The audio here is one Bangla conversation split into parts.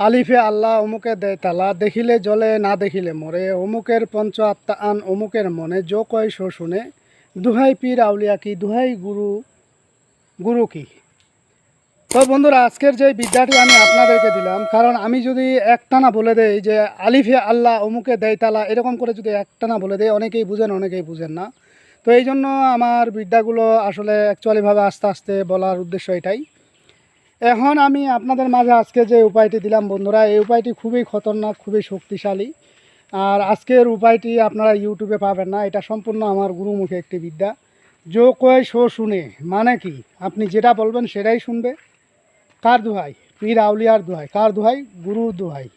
আলিফে আল্লাহ অমুকে দেয় তালা, দেখিলে জলে না দেখিলে মরে। অমুকের পঞ্চ আত্মা আন অমুকের মনে, যো কয় শো শুনে, দুহাই পীর আউলিয়া কি, দুহাই গুরু গুরু কি? তো বন্ধুরা, আজকের যে বিদ্যাটি আমি আপনাদেরকে দিলাম, কারণ আমি যদি একটানা বলে দেই যে আলিফে আল্লাহ অমুকে দেয় তালা, এরকম করে যদি একটানা বলে দেয় অনেকেই বুঝেন অনেকেই বুঝেন না। তো এই জন্য আমার বিদ্যাগুলো আসলে অ্যাকচুয়ালিভাবে আস্তে আস্তে বলার উদ্দেশ্য এটাই। এখন আমি আপনাদের মাঝে আজকে যে উপায়টি দিলাম বন্ধুরা, এই উপায়টি খুবই খতরনাক, খুবই শক্তিশালী। আর আজকের উপায়টি আপনারা ইউটিউবে পাবেন না, এটা সম্পূর্ণ আমার গুরুমুখে একটি বিদ্যা। যো কয় শো শুনে মানে কি? আপনি যেটা বলবেন সেটাই শুনবে। কার দোহাই? পীর আউলিয়ার দোহাই। কার দোহাই? গুরুর দোহাই।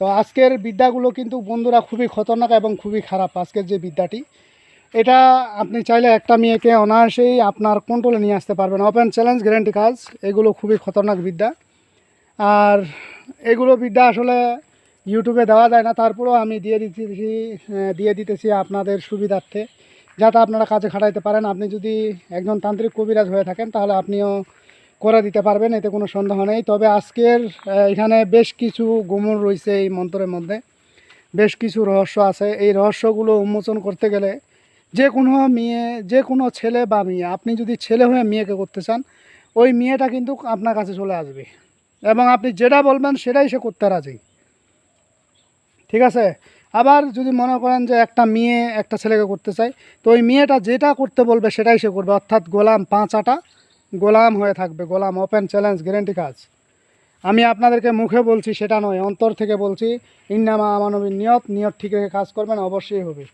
তো আজকের বিদ্যাগুলো কিন্তু বন্ধুরা খুবই খতরনাক এবং খুবই খারাপ আজকের যে বিদ্যাটি। এটা আপনি চাইলে একটা মেয়েকে অনায়াসেই আপনার কন্ট্রোলে নিয়ে আসতে পারবেন। ওপেন চ্যালেঞ্জ গ্যারেন্টি কাজ, এগুলো খুবই খতরনাক বিদ্যা। আর এগুলো বিদ্যা আসলে ইউটিউবে দেওয়া যায় না, তারপরেও আমি দিয়ে দিতেছি দিয়ে দিতেছি আপনাদের সুবিধার্থে, যাতে আপনারা কাজে খাটাইতে পারেন। আপনি যদি একজন তান্ত্রিক কবিরাজ হয়ে থাকেন, তাহলে আপনিও করে দিতে পারবেন, এতে কোনো সন্দেহ নেই। তবে আজকের এখানে বেশ কিছু গুমর রয়েছে এই মন্ত্রের মধ্যে। বেশ কিছু রহস্য আছে। এই রহস্যগুলো উন্মোচন করতে গেলে যে কোনো মেয়ে, যে কোনো ছেলে বা মেয়ে, আপনি যদি ছেলে হয়ে মেয়েকে করতে চান, ওই মেয়েটা কিন্তু আপনার কাছে চলে আসবে। এবং আপনি যেটা বলবেন সেটাই সে করতে রাজি। ঠিক আছে? আবার যদি মনে করেন যে একটা মেয়ে একটা ছেলেকে করতে চায়, তো ওই মেয়েটা যেটা করতে বলবে সেটাই সে করবে। অর্থাৎ গোলাম পাঁচাটা গোলাম হয়ে থাকবে। গোলাম ওপেন চ্যালেঞ্জ গ্যারেন্টি কাজ। আমি আপনাদেরকে মুখে বলছি সেটা নয়, অন্তর থেকে বলছি, ইন্নামা আমানবীর নিয়ত নিয়ত ঠিক রেখে কাজ করবেন, অবশ্যই হবে।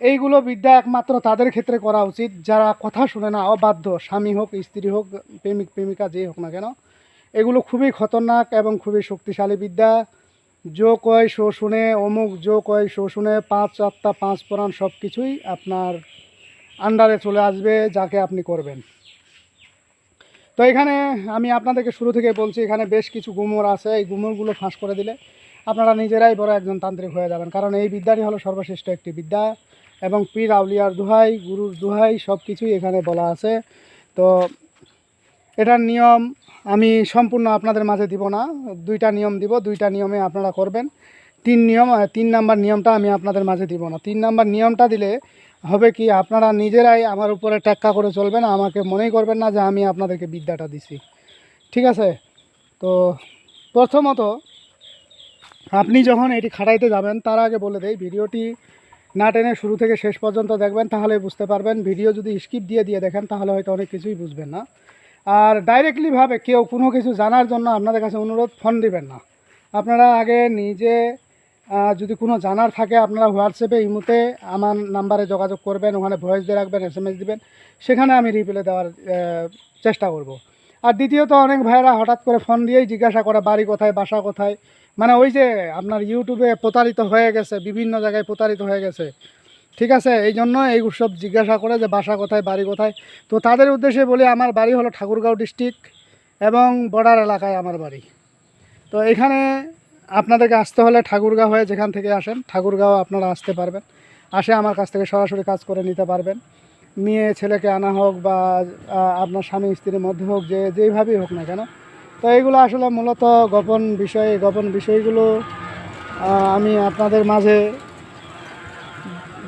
এইগুলো বিদ্যা একমাত্র তাদের ক্ষেত্রে করা উচিত। যারা কথা শুনে না, অবাধ্য, স্বামী হোক, স্ত্রী হোক, প্রেমিক, প্রেমিকা যেই হোক না কেন, এগুলো খুবই খতরনাক এবং খুবই শক্তিশালী বিদ্যা। যো কয় শো শুনে, অমুক যো কয় শো শুনে, পাঁচ চারটা পাঁচ পরাণ সব কিছুই আপনার আন্ডারে চলে আসবে, যাকে আপনি করবেন। তো এখানে আমি আপনাদেরকে শুরু থেকে বলছি, এখানে বেশ কিছু গুমর আছে। এই গুমরগুলো ফাঁস করে দিলে আপনারা নিজেরাই বড় একজন তান্ত্রিক হয়ে যাবেন। কারণ এই বিদ্যাটি হলো সর্বশ্রেষ্ঠ একটি বিদ্যা। এবং পীর আউলিয়ার দুহাই, গুরুর দুহাই সব কিছুই এখানে বলা আছে। তো এটার নিয়ম আমি সম্পূর্ণ আপনাদের মাঝে দিব না। দুইটা নিয়ম দিব, দুইটা নিয়মে আপনারা করবেন। তিন নিয়ম তিন নাম্বার নিয়মটা আমি আপনাদের মাঝে দিব না। তিন নাম্বার নিয়মটা দিলে হবে কি, আপনারা নিজেরাই আমার উপরে টেক্কা করে চলবেন, আমাকে মনেই করবেন না যে আমি আপনাদেরকে বিদ্যাটা দিছি। ঠিক আছে? তো প্রথমত, আপনি যখন এটি খাটাইতে যাবেন, তার আগে বলে দেই, ভিডিওটি না টেনে শুরু থেকে শেষ পর্যন্ত দেখবেন, তাহলে বুঝতে পারবেন। ভিডিও যদি স্কিপ দিয়ে দিয়ে দেখেন, তাহলে হয়তো অনেক কিছুই বুঝবেন না। আর ডাইরেক্টলিভাবে কেউ কোনো কিছু জানার জন্য আপনাদের কাছে অনুরোধ ফোন দিবেন না। আপনারা আগে নিজে যদি কোনো জানার থাকে, আপনারা হোয়াটসঅ্যাপে ইমুতে আমার নাম্বারে যোগাযোগ করবেন, ওখানে ভয়েস দিয়ে রাখবেন এস এম এস দেবেন। সেখানে আমি রিপ্লে দেওয়ার চেষ্টা করব। আর দ্বিতীয়ত অনেক ভাইয়েরা হঠাৎ করে ফোন দিয়েই জিজ্ঞাসা করে, বাড়ি কোথায়, বাসা কোথায়? মানে ওই যে আপনার ইউটিউবে প্রতারিত হয়ে গেছে, বিভিন্ন জায়গায় প্রতারিত হয়ে গেছে। ঠিক আছে, এই জন্য এই সব জিজ্ঞাসা করে যে বাসা কোথায়, বাড়ি কোথায়? তো তাদের উদ্দেশ্যে বলি, আমার বাড়ি হলো ঠাকুরগাঁও ডিস্ট্রিক্ট এবং বর্ডার এলাকায় আমার বাড়ি। তো এখানে আপনাদেরকে আসতে হলে ঠাকুরগাঁও হয়ে যেখান থেকে আসেন, ঠাকুরগাঁও আপনারা আসতে পারবেন। আসে আমার কাছ থেকে সরাসরি কাজ করে নিতে পারবেন। মেয়ে, ছেলেকে আনা হোক বা আপনার স্বামী, স্ত্রীর মধ্যে হোক, যে, যেইভাবেই হোক না কেন। তো এইগুলো আসলে মূলত গোপন বিষয়, গোপন বিষয়গুলো আমি আপনাদের মাঝে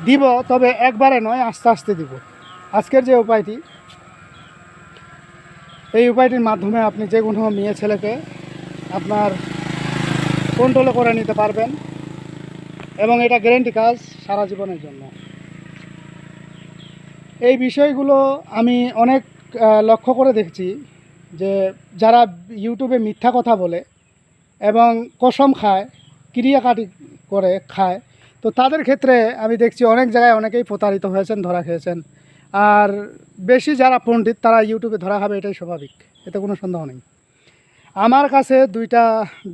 দিব, তবে একবারে নয়, আস্তে আস্তে দিব। আজকের যে উপায়টি, এই উপায়টির মাধ্যমে আপনি যে কোনো মেয়ে, ছেলেকে আপনার কন্ট্রোলে করে নিতে পারবেন এবং এটা গ্যারেন্টি কাজ সারা জীবনের জন্য। এই বিষয়গুলো আমি অনেক লক্ষ্য করে দেখছি যে যারা ইউটিউবে মিথ্যা কথা বলে এবং কসম খায়, ক্রিয়াকাটি করে, খায়, তো তাদের ক্ষেত্রে আমি দেখছি অনেক জায়গায় অনেকেই প্রতারিত হয়েছেন, ধরা খেয়েছেন। আর বেশি যারা পণ্ডিত, তারা ইউটিউবে ধরা খাবে, এটাই স্বাভাবিক। এতে কোনো সন্দেহ নেই। আমার কাছে দুইটা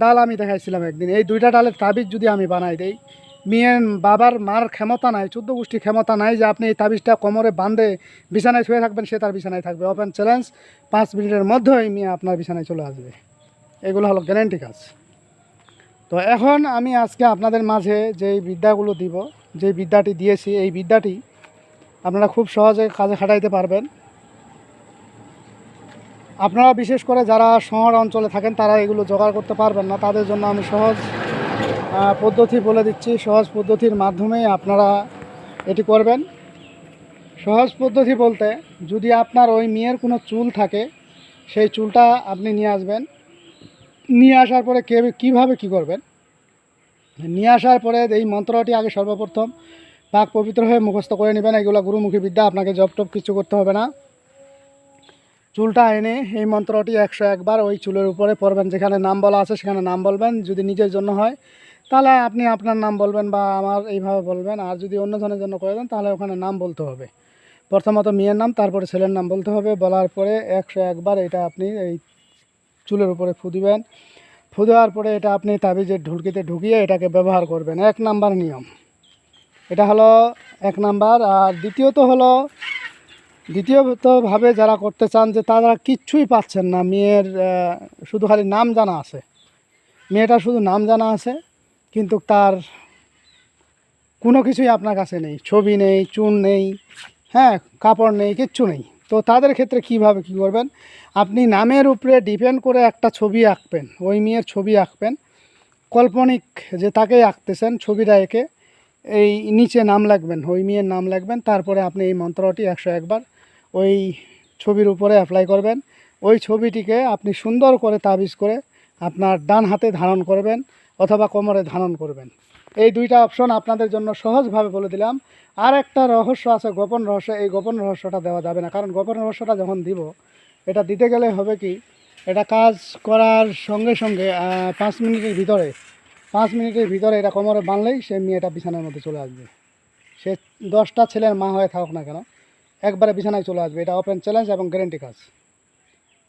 ডাল আমি দেখাইছিলাম একদিন। এই দুইটা ডালের তাবিজ যদি আমি বানাই দেই মেয়ের বাবার মার ক্ষমতা নাই, চোদ্দ গোষ্ঠী ক্ষমতা নাই যে আপনি এই তাবিজটা কোমরে বাঁধে বিছানায় শুয়ে থাকবেন, সে তার বিছানায় থাকবে। ওপেন চ্যালেঞ্জ পাঁচ মিনিটের মধ্যেই মেয়ে আপনার বিছানায় চলে আসবে। এগুলো হলো গ্যারেন্টি কাজ। তো এখন আমি আজকে আপনাদের মাঝে যেই বিদ্যাগুলো দিব যেই বিদ্যাটি দিয়েছি, এই বিদ্যাটি আপনারা খুব সহজে কাজে খাটাইতে পারবেন। আপনারা বিশেষ করে যারা শহর অঞ্চলে থাকেন, তারা এগুলো জোগাড় করতে পারবেন না। তাদের জন্য আমি সহজ পদ্ধতি বলে দিচ্ছি। সহজ পদ্ধতির মাধ্যমে আপনারা এটি করবেন। সহজ পদ্ধতি বলতে যদি আপনার ওই মেয়ের কোনো চুল থাকে, সেই চুলটা আপনি নিয়ে আসবেন। নিয়ে আসার পরে কে, কীভাবে কী করবেন? নিয়ে আসার পরে এই মন্ত্রটি আগে সর্বপ্রথম পাক পবিত্র হয়ে মুখস্থ করে নেবেন। এগুলো গুরুমুখী বিদ্যা, আপনাকে জপ টপ কিছু করতে হবে না। চুলটা এনে এই মন্ত্রটি একশো একবার ওই চুলের উপরে পড়বেন। যেখানে নাম বলা আছে, সেখানে নাম বলবেন। যদি নিজের জন্য হয় তাহলে আপনি আপনার নাম বলবেন বা আমার এইভাবে বলবেন। আর যদি অন্য জনের জন্য করে দেন, তাহলে ওখানে নাম বলতে হবে। প্রথমত মেয়ের নাম, তারপরে ছেলের নাম বলতে হবে। বলার পরে একশো একবার এটা আপনি এই চুলের উপরে ফু দিবেন। ফু দেওয়ার পরে এটা আপনি তাবিজের ঢুলকিতে ঢুকিয়ে এটাকে ব্যবহার করবেন। এক নাম্বার নিয়ম। এটা হলো এক নাম্বার। আর দ্বিতীয়ত হলো, দ্বিতীয়তভাবে যারা করতে চান যে তারা কিচ্ছুই পাচ্ছেন না। মেয়ের শুধু খালি নাম জানা আছে। মেয়েটা শুধু নাম জানা আছে। কিন্তু তার কোনো কিছুই আপনার কাছে নেই। ছবি নেই চুন নেই হ্যাঁ কাপড় নেই, কিচ্ছু নেই। তো তাদের ক্ষেত্রে কীভাবে কি করবেন? আপনি নামের উপরে ডিপেন্ড করে একটা ছবি আঁকবেন, ওই মেয়ের ছবি আঁকবেন। কাল্পনিক যে তাকেই আঁকতেছেন ছবিটা এঁকে এই নিচে নাম লাগবেন, ওই মেয়ের নাম লাগবেন, তারপরে আপনি এই মন্ত্রটি একশো একবার ওই ছবির উপরে অ্যাপ্লাই করবেন। ওই ছবিটিকে আপনি সুন্দর করে তাবিজ করে আপনার ডান হাতে ধারণ করবেন। অথবা কোমরে ধারণ করবেন। এই দুইটা অপশন আপনাদের জন্য সহজভাবে বলে দিলাম। আর একটা রহস্য আছে, গোপন রহস্য। এই গোপন রহস্যটা দেওয়া যাবে না। কারণ গোপন রহস্যটা যখন দিব, এটা দিতে গেলে হবে কি, এটা কাজ করার সঙ্গে সঙ্গে পাঁচ মিনিটের ভিতরে, পাঁচ মিনিটের ভিতরে এটা কোমরে বানলেই সে মেয়েটা বিছানার মধ্যে চলে আসবে। সে দশটা ছেলের মা হয়ে থাকুক না কেন, একবারে বিছানায় চলে আসবে। এটা ওপেন চ্যালেঞ্জ এবং গ্যারেন্টি কাজ।